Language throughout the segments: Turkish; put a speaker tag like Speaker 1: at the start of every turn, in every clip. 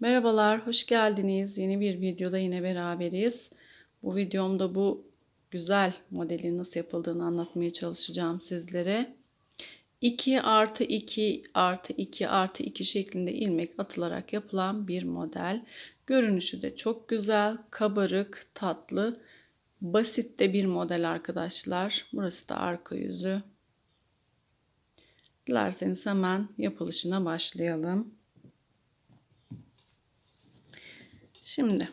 Speaker 1: Merhabalar, hoş geldiniz. Yeni bir videoda yine beraberiz. Bu videomda bu güzel modelin nasıl yapıldığını anlatmaya çalışacağım sizlere. 2 artı 2 artı 2 artı 2 şeklinde ilmek atılarak yapılan bir model. Görünüşü de çok güzel, kabarık, tatlı, basit de bir model arkadaşlar. Burası da arka yüzü. Dilerseniz hemen yapılışına başlayalım. Şimdi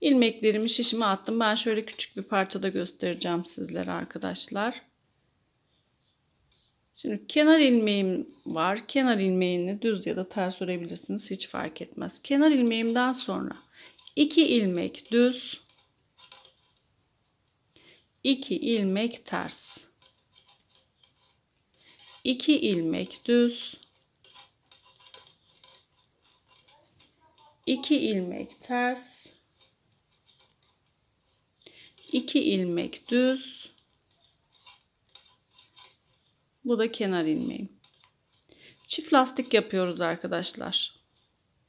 Speaker 1: ilmeklerimi şişime attım. Ben şöyle küçük bir parçada göstereceğim sizlere arkadaşlar. Şimdi kenar ilmeğim var. Kenar ilmeğini düz ya da ters örebilirsiniz. Hiç fark etmez. Kenar ilmeğimden sonra 2 ilmek düz 2 ilmek ters 2 ilmek düz 2 ilmek ters. 2 ilmek düz. Bu da kenar ilmeğim. Çift lastik yapıyoruz arkadaşlar.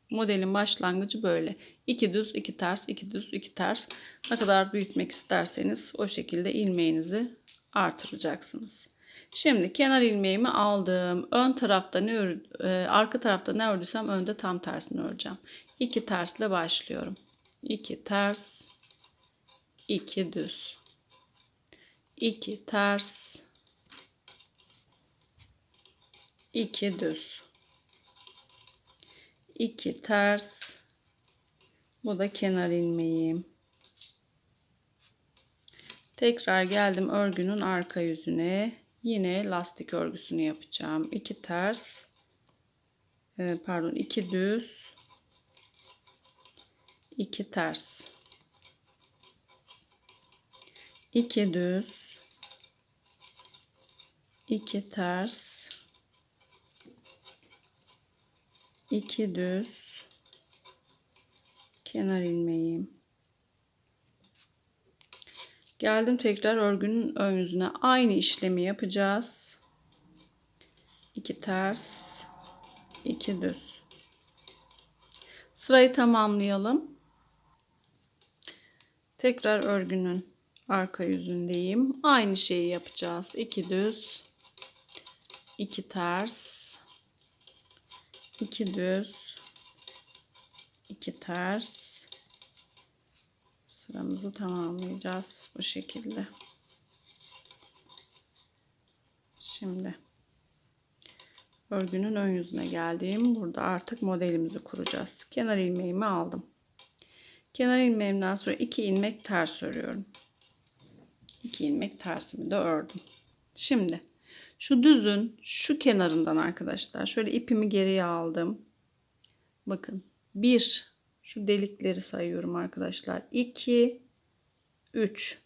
Speaker 1: Modelin başlangıcı böyle. 2 düz 2 ters 2 düz 2 ters. Ne kadar büyütmek isterseniz o şekilde ilmeğinizi artıracaksınız. Şimdi kenar ilmeğimi aldım. Ön tarafta ne ör, e, arka tarafta ne ördüysem önde tam tersini öreceğim. 2 tersle başlıyorum. 2 ters, 2 düz. 2 ters, 2 düz. 2 ters. Bu da kenar ilmeğim. Tekrar geldim örgünün arka yüzüne. Yine lastik örgüsünü yapacağım. 2 ters, e, pardon 2 düz, 2 ters. 2 düz. 2 ters. 2 düz. Kenar ilmeğim geldim tekrar örgünün ön yüzüne. Aynı işlemi yapacağız. 2 ters. 2 düz. Sırayı tamamlayalım Tekrar örgünün arka yüzündeyim. Aynı şeyi yapacağız. 2 düz, 2 ters, 2 düz, 2 ters. Sıramızı tamamlayacağız bu şekilde. Şimdi örgünün ön yüzüne geldim. Burada artık modelimizi kuracağız. Kenar ilmeğimi aldım. Kenar ilmeğimden sonra 2 ilmek ters örüyorum. 2 ilmek tersimi de ördüm. Şimdi şu düzün şu kenarından arkadaşlar şöyle ipimi geriye aldım. Bakın 1 şu delikleri sayıyorum arkadaşlar. 2 3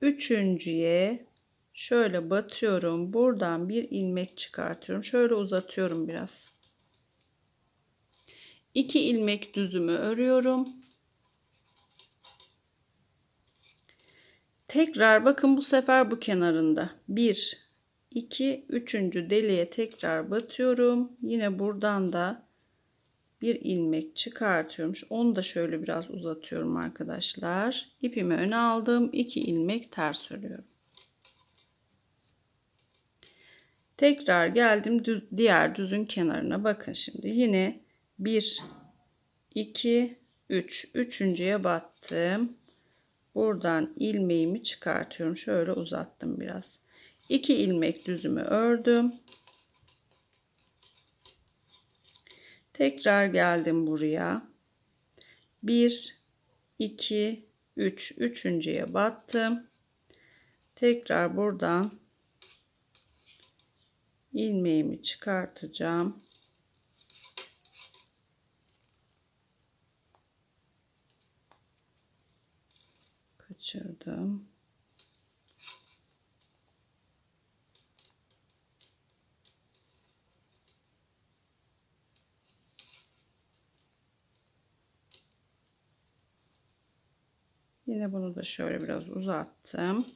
Speaker 1: üçüncüye şöyle batıyorum. Buradan bir ilmek çıkartıyorum. Şöyle uzatıyorum biraz. 2 ilmek düzümü örüyorum. Tekrar bakın bu sefer bu kenarında. 1, 2, 3. deliğe tekrar batıyorum. Yine buradan da bir ilmek çıkartıyorum. Onu da şöyle biraz uzatıyorum arkadaşlar. İpimi öne aldım. 2 ilmek ters örüyorum. Tekrar geldim düz, diğer düzün kenarına. Bakın şimdi yine 1, 2, 3. Üçüncüye battım. Buradan ilmeğimi çıkartıyorum. Şöyle uzattım biraz. 2 ilmek düzümü ördüm. Tekrar geldim buraya. 1 2 3 üçüncüye battım. Tekrar buradan ilmeğimi çıkartacağım. Kaçırdım. Yine bunu da şöyle biraz uzattım.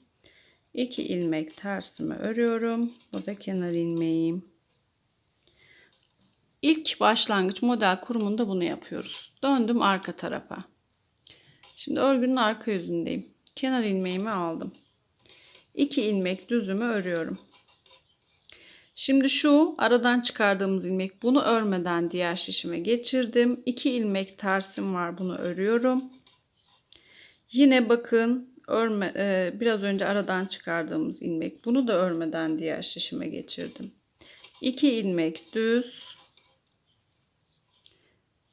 Speaker 1: 2 ilmek tersimi örüyorum. Bu da kenar ilmeğim. İlk başlangıç model kurumunda bunu yapıyoruz. Döndüm arka tarafa. Şimdi örgünün arka yüzündeyim. Kenar ilmeğimi aldım. 2 ilmek düzümü örüyorum. Şimdi şu aradan çıkardığımız ilmek bunu örmeden diğer şişime geçirdim. 2 ilmek tersim var bunu örüyorum. Yine bakın örme, e, biraz önce aradan çıkardığımız ilmek bunu da örmeden diğer şişime geçirdim. 2 ilmek düz.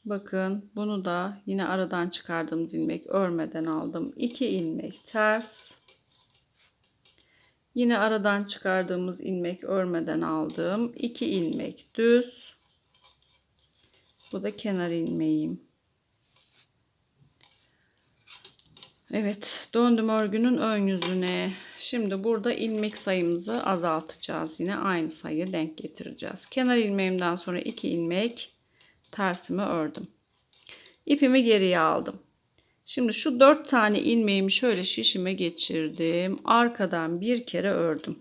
Speaker 1: Bakın bunu da yine aradan çıkardığımız ilmek örmeden aldım. 2 ilmek ters. Yine aradan çıkardığımız ilmek örmeden aldığım 2 ilmek düz. Bu da kenar ilmeğim. Evet döndüm örgünün ön yüzüne. Şimdi burada ilmek sayımızı azaltacağız. Yine aynı sayıyı denk getireceğiz. Kenar ilmeğimden sonra 2 ilmek tersimi ördüm. İpimi geriye aldım. Şimdi şu 4 tane ilmeğimi şöyle şişime geçirdim. Arkadan bir kere ördüm.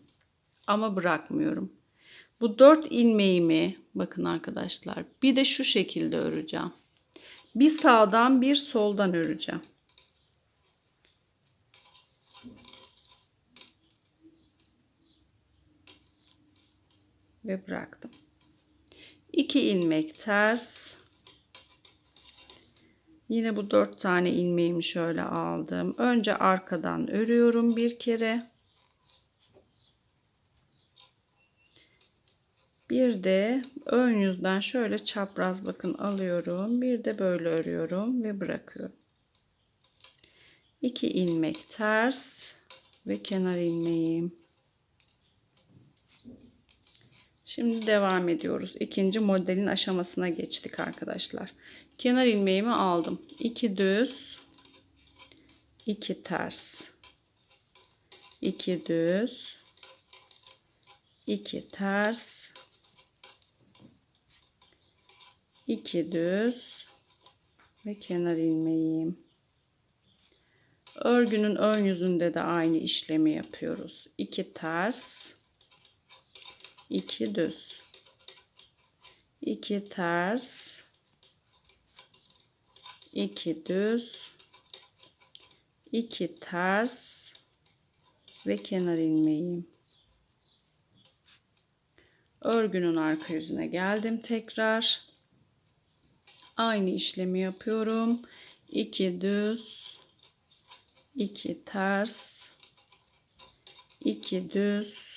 Speaker 1: Ama bırakmıyorum. Bu 4 ilmeğimi bakın arkadaşlar bir de şu şekilde öreceğim. Bir sağdan bir soldan öreceğim. Ve bıraktım. 2 ilmek ters Yine bu dört tane ilmeğimi şöyle aldım. Önce arkadan örüyorum bir kere. Bir de ön yüzden şöyle çapraz bakın alıyorum. Bir de böyle örüyorum ve bırakıyorum. 2 ilmek ters ve kenar ilmeğim. Şimdi devam ediyoruz. İkinci modelin aşamasına geçtik arkadaşlar. Kenar ilmeğimi aldım. 2 düz, 2 ters, 2 düz, 2 ters, 2 düz ve kenar ilmeğim. Örgünün ön yüzünde de aynı işlemi yapıyoruz. 2 ters, 2 düz, 2 ters, 2 düz. 2 ters. Ve kenar ilmeğim örgünün arka yüzüne geldim tekrar. Aynı işlemi yapıyorum. 2 düz. 2 ters. 2 düz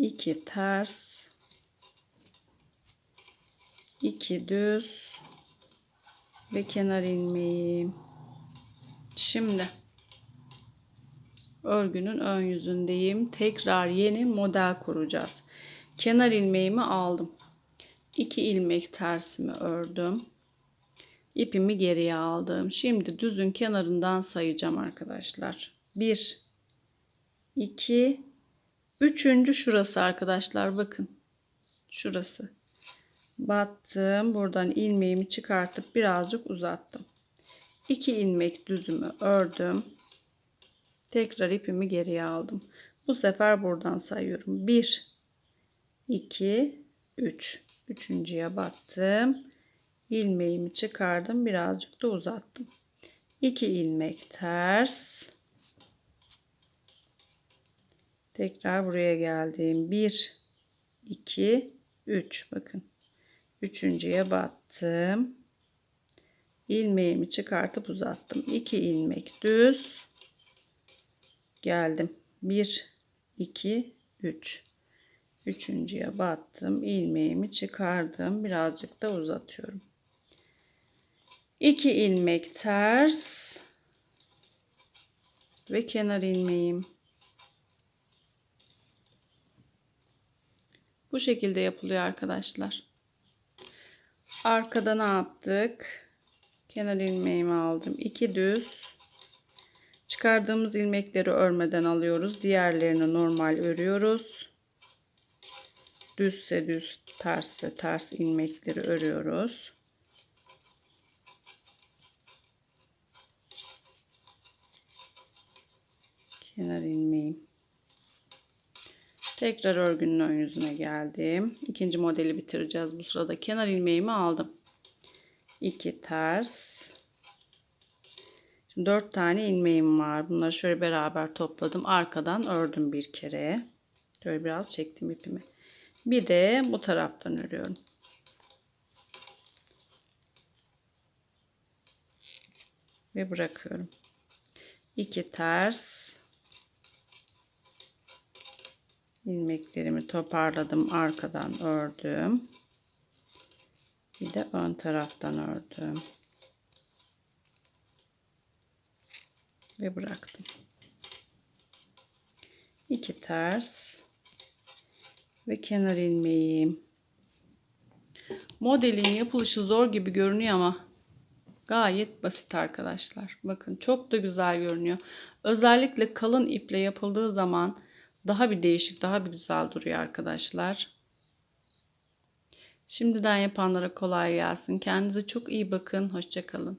Speaker 1: 2 ters 2 düz ve kenar ilmeği. Şimdi örgünün ön yüzündeyim. Tekrar yeni model kuracağız. Kenar ilmeğimi aldım. 2 ilmek tersimi ördüm. İpimi geriye aldım. Şimdi düzün kenarından sayacağım arkadaşlar. 1 2 3. şurası arkadaşlar bakın. Şurası battım. Buradan ilmeğimi çıkartıp birazcık uzattım. 2 ilmek düzümü ördüm. Tekrar ipimi geriye aldım. Bu sefer buradan sayıyorum. 1 2 3 üçüncüye battım. ilmeğimi çıkardım. Birazcık da uzattım. 2 ilmek ters. Tekrar buraya geldim. 1 2 3 bakın. Üçüncüye battım. İlmeğimi çıkartıp uzattım. 2 ilmek düz. Geldim. 1 2 3 üçüncüye battım. İlmeğimi çıkardım. Birazcık da uzatıyorum. 2 ilmek ters. Ve kenar ilmeğim bu şekilde yapılıyor arkadaşlar Arkada ne yaptık? Kenar ilmeğimi aldım. 2 düz. Çıkardığımız ilmekleri örmeden alıyoruz. Diğerlerini normal örüyoruz. Düzse düz, tersse ters ilmekleri örüyoruz. Kenar ilmeğim. Tekrar örgünün ön yüzüne geldim. İkinci modeli bitireceğiz. Bu sırada kenar ilmeğimi aldım. 2 ters. Şimdi 4 tane ilmeğim var. Bunları şöyle beraber topladım. Arkadan ördüm bir kere. Şöyle biraz çektim ipimi. Bir de bu taraftan örüyorum. Ve bırakıyorum. 2 ters. İlmeklerimi toparladım. Arkadan ördüm. Bir de ön taraftan ördüm. Ve bıraktım. 2 ters ve kenar ilmeğim. Modelin yapılışı zor gibi görünüyor ama gayet basit arkadaşlar. Bakın çok da güzel görünüyor. Özellikle kalın iple yapıldığı zaman daha bir değişik, daha bir güzel duruyor arkadaşlar. Şimdiden yapanlara kolay gelsin. Kendinize çok iyi bakın. Hoşçakalın.